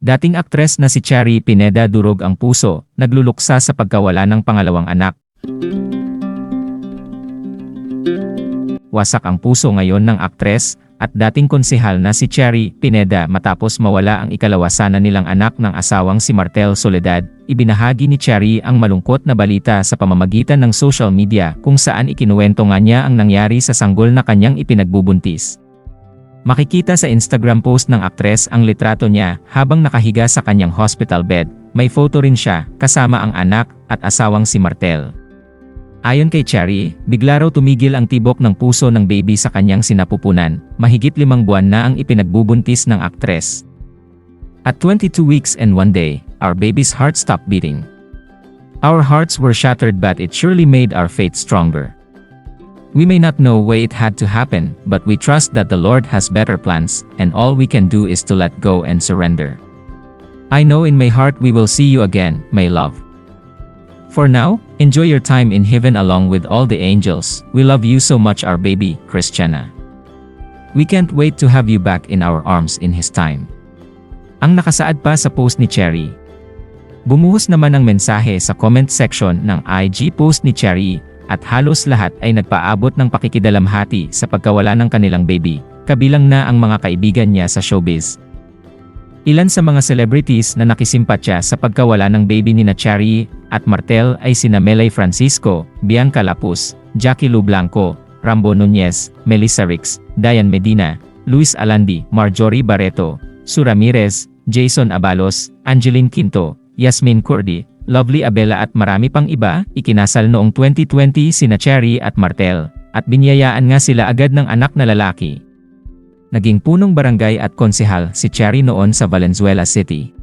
Dating aktres na si Cherry Pineda durog ang puso, nagluluksa sa pagkawala ng pangalawang anak. Wasak ang puso ngayon ng aktres at dating konsehal na si Cherry Pineda matapos mawala ang ikalawasan na nilang anak ng asawang si Martel Soledad. Ibinahagi ni Cherry ang malungkot na balita sa pamamagitan ng social media kung saan ikinuwento nga niya ang nangyari sa sanggol na kanyang ipinagbubuntis. Makikita sa Instagram post ng aktres ang litrato niya habang nakahiga sa kanyang hospital bed. May photo rin siya kasama ang anak at asawang si Martel. Ayon kay Cherry, bigla raw tumigil ang tibok ng puso ng baby sa kanyang sinapupunan. Mahigit limang buwan na ang ipinagbubuntis ng aktres. At 22 weeks and one day, our baby's heart stopped beating. Our hearts were shattered but it surely made our faith stronger. We may not know why it had to happen, but we trust that the Lord has better plans, and all we can do is to let go and surrender. I know in my heart we will see you again, my love. For now, enjoy your time in heaven along with all the angels. We love you so much, our baby, Christiana. We can't wait to have you back in our arms in His time. Ang nakasaad pa sa post ni Cherry. Bumuhos naman ang mensahe sa comment section ng IG post ni Cherry at halos lahat ay nagpaabot ng pakikidalamhati sa pagkawala ng kanilang baby, kabilang na ang mga kaibigan niya sa showbiz. Ilan sa mga celebrities na nakisimpatya sa pagkawala ng baby ni na Cherry at Martel ay sina Melay Francisco, Bianca Lapus, Jackie Lu Blanco, Rambo Nunez, Melissa Rix, Diane Medina, Luis Alandi, Marjorie Barreto, Su Ramirez, Jason Abalos, Angeline Quinto, Yasmin Cordy, Lovely Abela at marami pang iba, ikinasal noong 2020 sina Cherry at Martel, at binyayaan nga sila agad ng anak na lalaki. Naging punong barangay at konsehal si Cherry noon sa Valenzuela City.